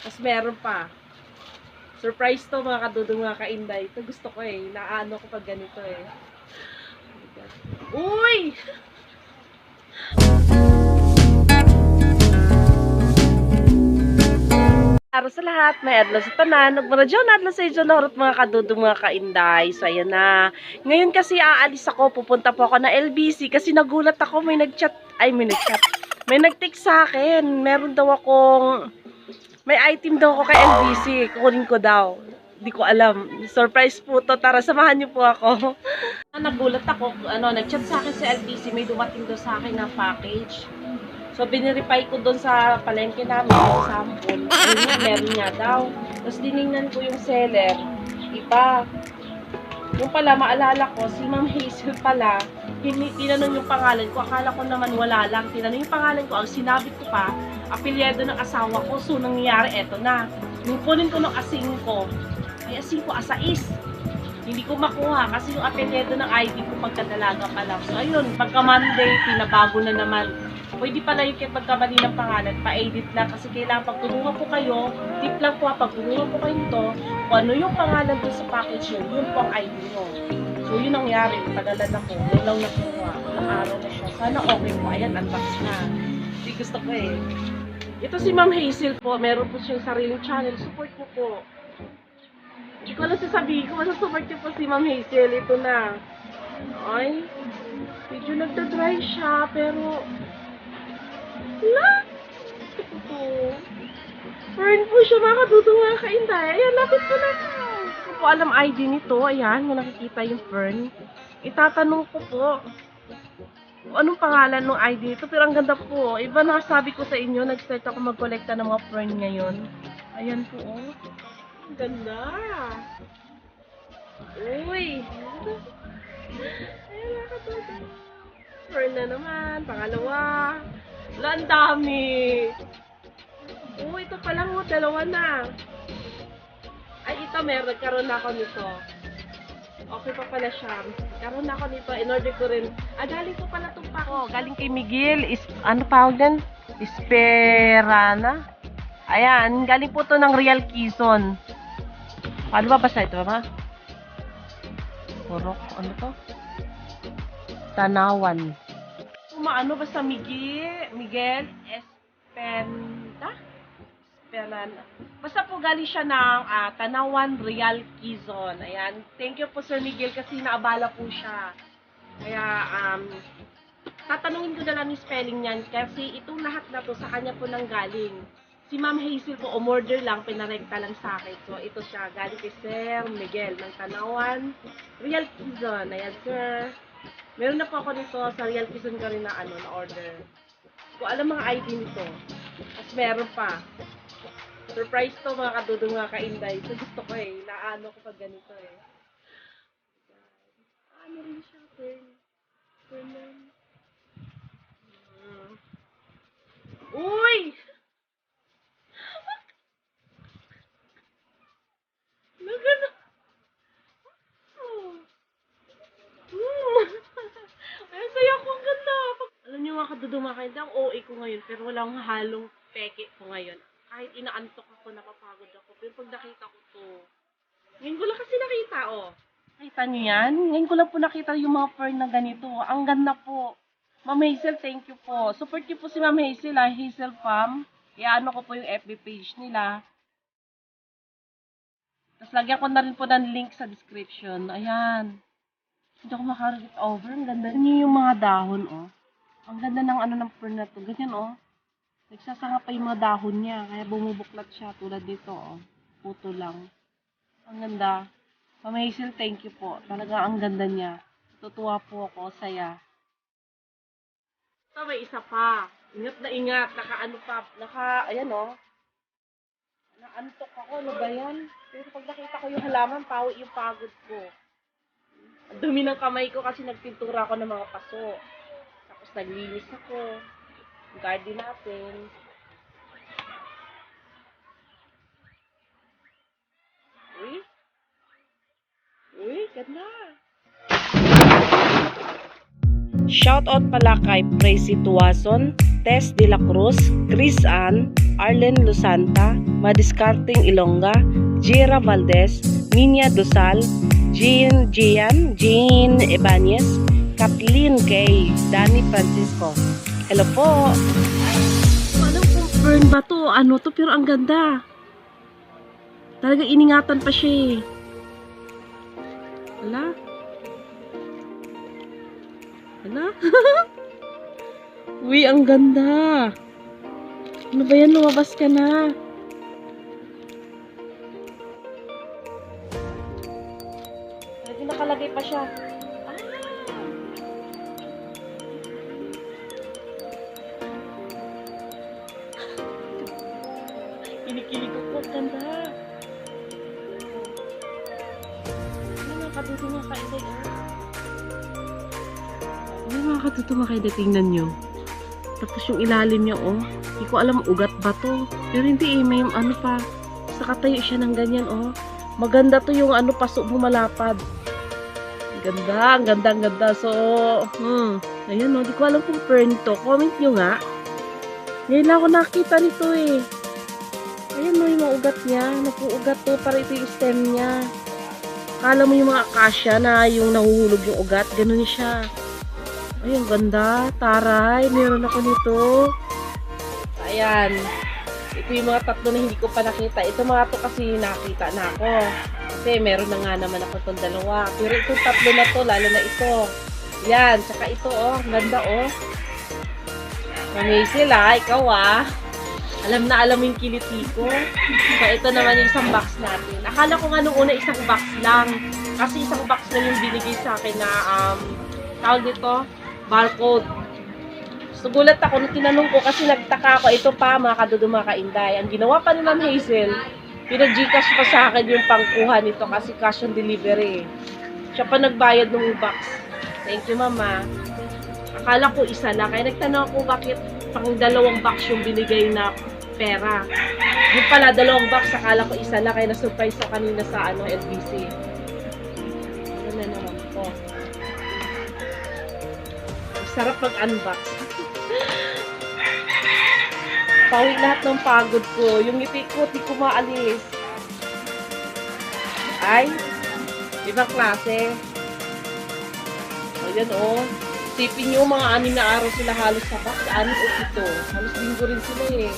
Tapos meron pa. Surprise to mga kadudong mga kainday. Ito gusto ko eh. Naano ko pag ganito eh. Uy! Araw sa lahat, may adlaw sa tanan. Nagmaradyo na adlaw sa inyo norot mga kadudong mga kainday. So, ayan na. Ngayon kasi aalis ako, pupunta po ako na LBC kasi nagulat ako, may nagchat, ay may nagchat, may nagtext sa akin. Meron daw akong, may item daw ako kay LBC, kukunin ko daw. Hindi ko alam. Surprise po to. Tara, samahan niyo po ako. Nagulat ako, ano, nagchat sa akin sa LBC, may dumating daw sa akin na package. So, binireply ko doon sa palengke namin, yung sample. Ayun meron nga daw. Tapos dinignan ko yung seller, iba. Yung pala, maalala ko, si Ma'am Hazel pala, tinanong yung pangalan ko. Akala ko naman wala lang. Tinanong yung pangalan ko. Ang sinabi ko pa, apelyedo ng asawa ko. So, nangyayari, eto na. Yung kunin ko ng asing ko, ay asing ko, asais. Hindi ko makuha kasi yung apelyedo ng ID ko pagkadalaga pa lang. So, ayun, pagka Monday, pinabago na naman. Pwede pala yung pagkamali ng pangalan, pa-edit lang kasi kailangan pag tulungan po kayo, tip lang po ha, pag tulungan po kayo to, kung ano yung pangalan doon sa package yun, yun po ang ID nyo. So yun ang nangyari, tagalan ako, yun lang nakuha, ilang araw na siya. Sana okay po, ayan, unbox na. Hindi gusto ko eh. Ito si Ma'am Hazel po, meron po siyang sariling channel, support mo po. Hindi ko alam sasabihin ko, masasupport niyo po si Ma'am Hazel, ito na. Ay, medyo nagda-dry siya, pero La! Ito. Fern po siya mga katuto mga kaintay. Ayan, lapit ko na. Po alam ID nito. Ayan, kung nakikita yung Fern. Itatanong ko po. Anong pangalan ng ID nito. Pero ang ganda po. Iba na sabi ko sa inyo, nag-start ako mag-collecta ng mga Fern ngayon. Ayan po, oh. Ganda. Uy. Ayan, mga katuto. Fern na naman. Pangalawa. Wala, ang dami. Oo, ito pa lang, oh, dalawa na. Meron. Nagkaroon na ako nito. Okay pa pala siya. Nagkaroon na ako nito. In-order ko rin. Ah, galing ko pala itong pack. Oh, galing kay Miguel. Is, ano tawag din? Esperana. Ayan, galing po to ng Real Quezon. Paano ba basta ito, ma? Purok, ano to? Tanawan maano basta Miguel, Miguel Espenta? Esperana. Basta po galing siya ng ah, Tanawan, Real Quezon. Ayan. Thank you po Sir Miguel kasi naabala po siya. Kaya, um, tatanungin ko na lang yung spelling niyan kasi itong lahat na to sa kanya po nang galing. Si Ma'am Hazel po, umorder lang, pinarekta lang sa akin. So, ito siya, galing kay Sir Miguel ng Tanawan, Real Quezon. Ayan, sir. Meron na po ako nito sa Real Quezon ka rin na ano, na order. Kung alam mga ID nito. Tapos meron pa. Surprise to mga kadudong mga kainday. So gusto ko eh. Naano ko pag ganito eh. Ano rin siya, turn. Turn. Hmm. Uy! Nagano. Oh. Hmm. Ay, saya ko ang ganda. Alam niyo kayo, ang OA ko ngayon, pero walang halong peke ko ngayon. Kahit inaantok ako, napapagod ako. Pero pag nakita ko to, ngayon ko lang kasi nakita, oh. Nakita niyo yan? Ngayon ko lang po nakita yung mga fern na ganito. Ang ganda po. Ma'am Hazel, thank you po. Support niyo po si Ma'am Hazel, ah, Hazel Farm. Iano ko po yung FB page nila. Tapos lagyan ko na rin po ng link sa description. Ayan. Hindi ako makaread over. Ang ganda. Ganyan yung mga dahon, oh. Ang ganda ng ano ng fern na to. Ganyan, oh. Nagsasanga pa yung mga dahon niya. Kaya bumubuklat siya. Tulad dito, oh. Puto lang. Ang ganda. Ma'am Hazel, thank you po. Talaga ang ganda niya. Tutuwa po ako. Saya. Ito, may isa pa. Ingat na ingat. Naka ano pa. Naka, ayan, oh. Naantok ako. Ano ba yan? Pero pag nakita ko yung halaman, pawi yung pagod ko. Ang dumi ng kamay ko kasi nagpintura ako ng mga paso. Tapos naglinis ako. Garden natin. Uy. Uy, ganda. Shoutout pala kay Prezi Tuason, Tess De La Cruz, Chris Ann, Arlen Lusanta, Madiscarting Ilongga, Jira Valdez, Minya Dosal, Jean Gian, Jean Ebanez, Kathleen Kay, Danny Francisco. Hello po! Anong kung fern ba to? Ano to? Pero ang ganda. Talaga iningatan pa siya eh. Wala? Wala? Uy, ang ganda. Ano ba yan? Lumabas ka na. Lagi nakalagay pa siya. Mga kaisay? Tingnan nyo. Tapos yung ilalim niya, oh. Hindi ko alam, ugat ba to? Pero hindi eh, may ano pa. Sakatayo siya ng ganyan, oh. Maganda to yung ano, pasok bumalapad. Ganda, ang ganda, ang ganda. So, hmm. Ayan, oh. Di ko alam kung fern to. Comment nyo nga. Ngayon lang ako nakita nito, eh. Ayan, oh, yung mga ugat niya. Napuugat to, para ito yung stem niya. Kala mo yung mga akasya na yung nahuhulog yung ugat. Ganun siya. Ay, ang ganda. Taray, meron ako nito. Ayan. Ito yung mga tatlo na hindi ko pa nakita. Ito mga to kasi nakita na ako. Kasi meron na nga naman ako itong dalawa. Pero itong tatlo na to, lalo na ito. Yan. Tsaka ito, oh. Ganda, oh. Mamazel, ah. Ikaw, ah. Alam na alam yung kiliti ko. So, ito naman yung isang box natin. Akala ko nga nung una isang box lang. Kasi isang box lang yung binigay sa akin na, um, tawag dito, barcode. So, gulat ako nung tinanong ko kasi nagtaka ako, ito pa mga kadudo mga kainday. Ang ginawa pa ni Ma'am Hazel, pinag-gcash pa sa akin yung pangkuha nito kasi cash on delivery. Siya pa nagbayad ng box. Thank you, Mama. Akala ko isa lang. Kaya nagtanong ako bakit pang dalawang box yung binigay na pera. Yung pala, dalawang box. Akala ko isa lang. Kaya na-surprise ako kanina sa ano, LBC. Ano na naman po. Sarap mag-unbox. Pawi lahat ng pagod ko. Yung ngiti ko, di ko maalis. Ay, ibang klase. Ayan oh. Sipin nyo, mga anim na araw sila halos sa box. Anim o ito. Halos linggo rin sila eh.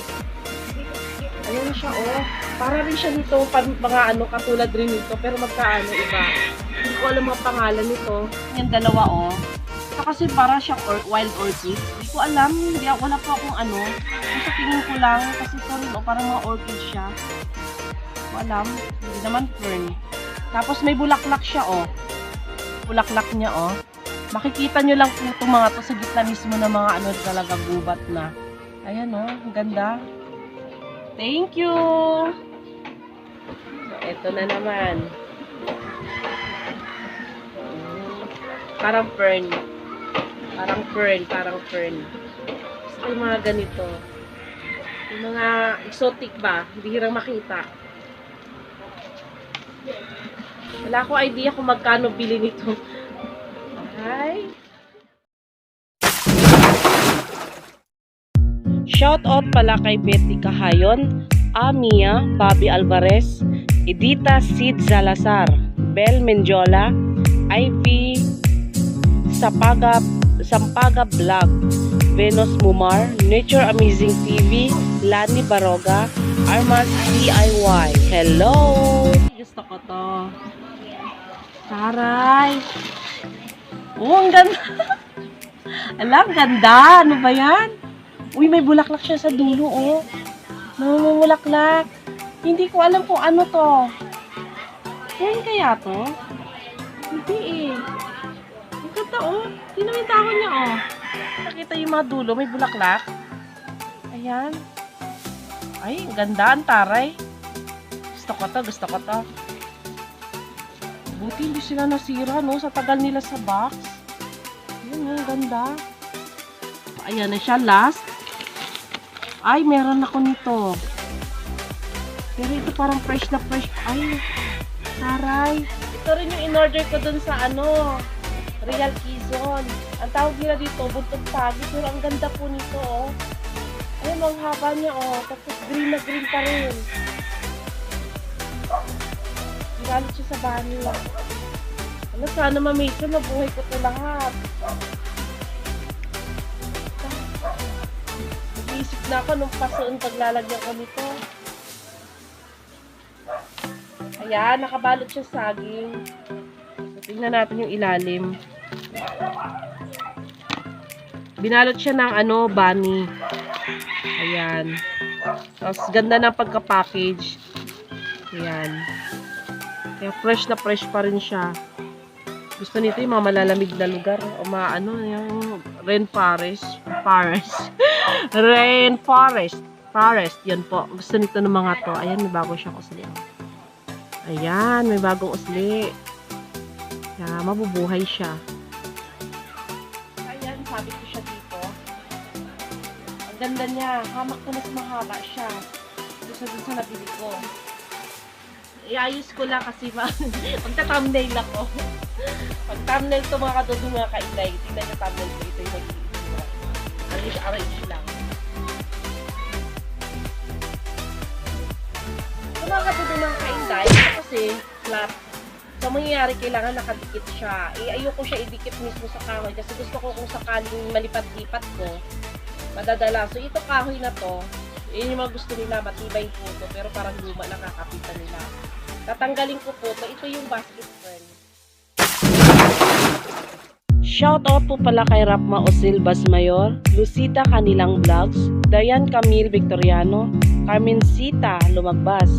Ayan siya oh. Para rin siya nito, pan, mga ano, katulad rin nito. Pero magkaano iba. Hindi ko alam mga pangalan nito. Yan dalawa oh. Ito kasi para siyang or, wild orchid. Hindi ko alam, hindi ako, wala po akong ano. Sa tingin ko lang, kasi rin, oh, parang mga orchid siya. Hindi ko alam, hindi naman fern. Tapos may bulaklak siya, oh. Bulaklak niya, oh. Makikita nyo lang po itong mga to sa gitna mismo ng mga ano talaga gubat na. Ayan, oh. Ang ganda. Thank you! So, ito na naman. Parang fern. Parang fern, parang fern. Ko yung mga ganito. Yung mga exotic ba, bihirang makita. Wala akong idea kung magkano bili nito. Hi! Shout out pala kay Betty Kahayon, Amia, Bobby Alvarez, Edita Sid Salazar, Bel Menjola, Ivy Sapaga Sampaga Vlog, Venus Mumar, Nature Amazing TV, Lani Baroga, Armas DIY. Hello! Gusto ko to. Taray! Oh, ang ganda! Alam, ganda! Ano ba yan? Uy, may bulaklak siya sa dulo, oh. Namumulaklak. Hindi ko alam kung ano to. Yan kaya to? Hindi eh. Ganda, oh. Tingnan mo niya, oh. Nakita yung mga dulo, may bulaklak. Ayan. Ay, ang ganda, ang taray. Gusto ko to, gusto ko to. Buti hindi sila nasira, no? Sa tagal nila sa box. Ayan, ang ganda. Ayan na siya, last. Ay, meron ako nito. Pero ito parang fresh na fresh. Ay, taray. Ito rin yung in-order ko dun sa ano, Real Quezon. Ang tawag nila dito, buntog pagi. Pero ang ganda po nito, oh. Ayun, ang haba niya, oh. Tapos green na green pa rin. Galit siya sa bani. Ano, sana mamisa, mabuhay ko ito lahat. Nag-iisip na ako nung pasoon paglalagyan ko nito. Ayan, nakabalot siya sa saging. Tingnan natin yung ilalim. Binalot siya ng ano, bunny. Ayan. Tapos, ganda ng pagka-package. Ayan. Kaya fresh na fresh pa rin siya. Gusto nito yung mga malalamig na lugar. O mga ano, yung rainforest. Forest. rainforest. Forest. Yan po. Gusto nito ng mga to. Ayan, may bago siyang usli. Ayan, may bagong usli. Kaya mabubuhay siya. Ganda niya. Hamak ko mas mahaba siya. Gusto dun sa nabili ko. Iayos ko lang kasi ma magta-thumbnail ako. Pag thumbnail to mga katulong mga kainday, tingnan yung thumbnail ko ito yung mag-iisip. Arrange, lang. Sa mga katulong mga kainday, ito kasi flat. So, ang mangyayari, kailangan nakadikit siya. Eh, ayoko siya idikit mismo sa kahoy kasi gusto ko kung sakaling malipat-lipat ko, madadala. So, ito kahoy na to, yun yung mga gusto nila, matibay po to, pero parang luma nakakapitan nila. Tatanggalin ko po to, ito yung basket friend. Shoutout po pala kay Rapma Osil Basmayor, Lucita Kanilang Vlogs, Dayan Camille Victoriano, Carmen Sita Lumagbas,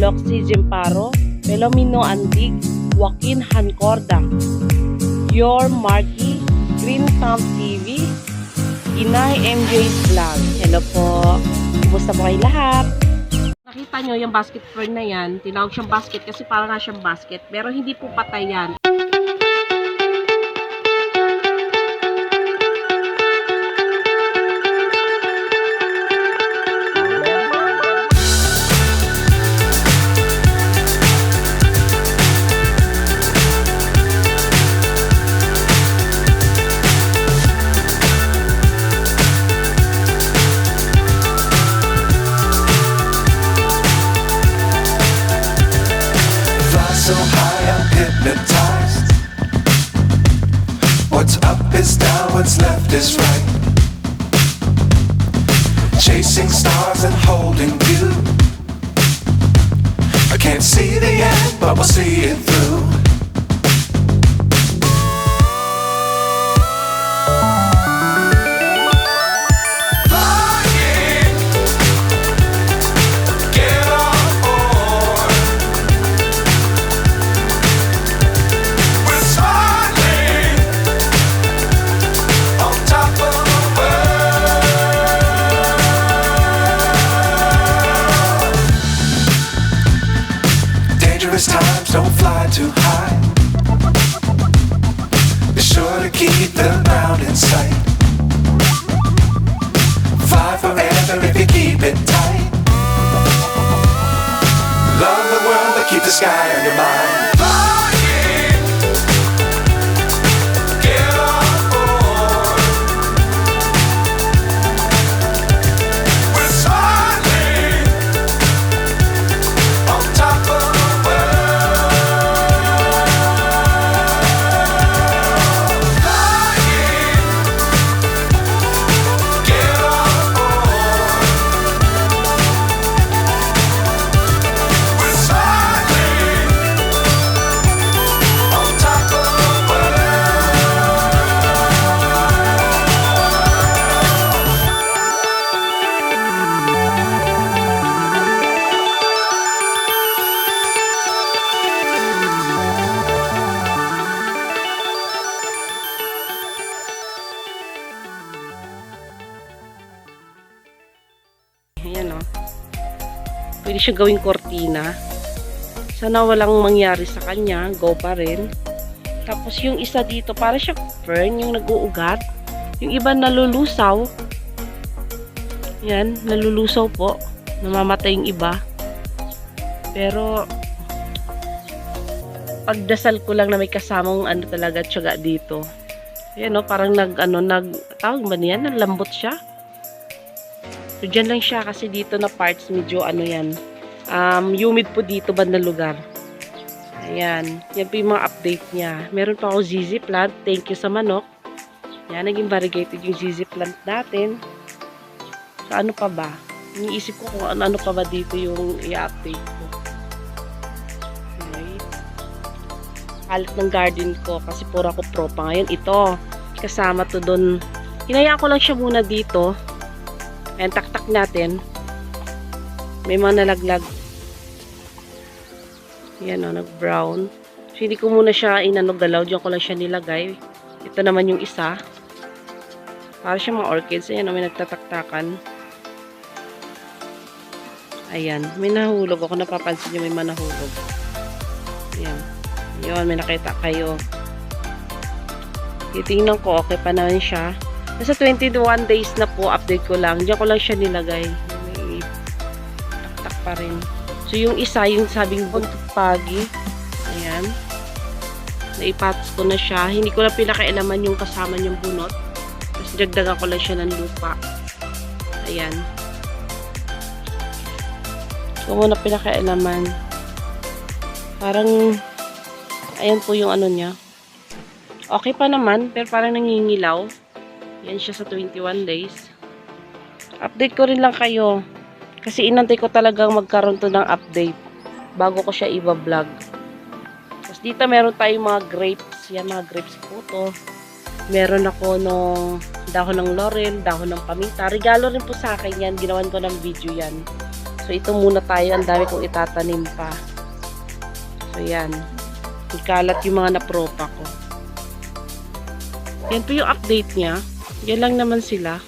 Loxy Jimparo, Pelomino Antig, Joaquin Hancorda, Your Marky, Green Thumb TV, Inay MJ's Vlog. Hello po. Kumusta po kayo lahat? Nakita nyo yung basket fern na yan. Tinawag siyang basket kasi parang nga siyang basket. Pero hindi po patay yan. Keep it tight. Love the world, but keep the sky on your mind. Siya gawing kortina. Sana walang mangyari sa kanya. Go pa rin. Tapos yung isa dito, para siya fern, yung nag-uugat. Yung iba nalulusaw. Yan, nalulusaw po. Namamatay yung iba. Pero, pagdasal ko lang na may kasamang ano talaga tiyaga dito. Yan o, parang nag, ano, nag, tawag ba niyan? Nalambot siya. So, dyan lang siya kasi dito na parts medyo ano yan. Um, humid po dito bandang lugar. Ayan. Yan po yung mga update niya. Meron pa ako ZZ plant. Thank you sa manok. Yan, naging variegated yung ZZ plant natin. So, ano pa ba? Iniisip ko kung ano, ano pa ba dito yung i-update ko. Okay. Kalat ng garden ko kasi puro ako pro pa ngayon. Ito, kasama to doon. Hinayaan ko lang siya muna dito. Ayan, taktak natin. May mga nalaglag. Yan o, nag-brown. So, hindi ko muna siya inano galaw. Diyan ko lang siya nilagay. Ito naman yung isa. Para siya mga orchids. Ayan o, may nagtataktakan. Ayan, may nahulog ako. Napapansin nyo may mga nahulog. Ayan. Yun, may nakita kayo. Titingnan ko, okay pa naman siya. Nasa 21 days na po, update ko lang. Diyan ko lang siya nilagay. May taktak pa rin. So, yung isa, yung sabing buntot pagi. Ayan. Naipats ko na siya. Hindi ko na pinakailaman yung kasama niyang bunot. Tapos, dagdagan ko lang siya ng lupa. Ayan. So, muna pinakailaman. Parang, ayan po yung ano niya. Okay pa naman, pero parang nangingilaw. Yan siya sa 21 days. Update ko rin lang kayo. Kasi inantay ko talagang magkaroon to ng update. Bago ko siya iba-vlog. Tapos dito meron tayong mga grapes. Yan, mga grapes po to. Meron ako nung dahon ng laurel, dahon ng paminta. Regalo rin po sa akin yan. Ginawan ko ng video yan. So ito muna tayo. Ang dami kong itatanim pa. So yan. Ikalat yung mga napropa ko. Yan po yung update niya. Yan lang naman sila.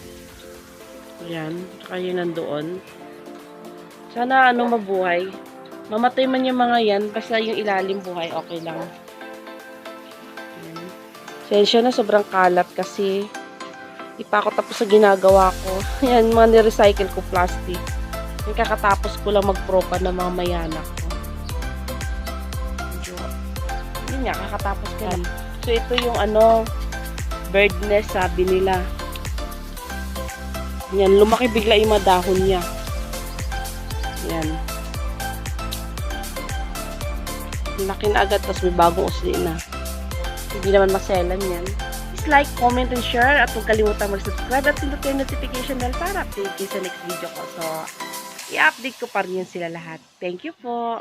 Yan. Tsaka yun nandoon. Sana ano mabuhay. Mamatay man yung mga yan. Basta yung ilalim buhay. Okay lang. Sensya na sobrang kalat kasi di tapos sa ginagawa ko. Yan, mga nirecycle ko plastic. Yung kakatapos ko lang magpropa ng mga mayanak ko. Yun nga, kakatapos ko lang. So, ito yung ano, bird nest sabi nila. Yan, lumaki bigla yung mga dahon niya. Yan. Laki na agad, tapos may bagong usli na. Hindi naman maselan yan. Please like, comment, and share. At huwag kalimutan mag-subscribe at pinutin yung notification bell para update kayo sa next video ko. So, i-update ko pa rin yan sila lahat. Thank you po.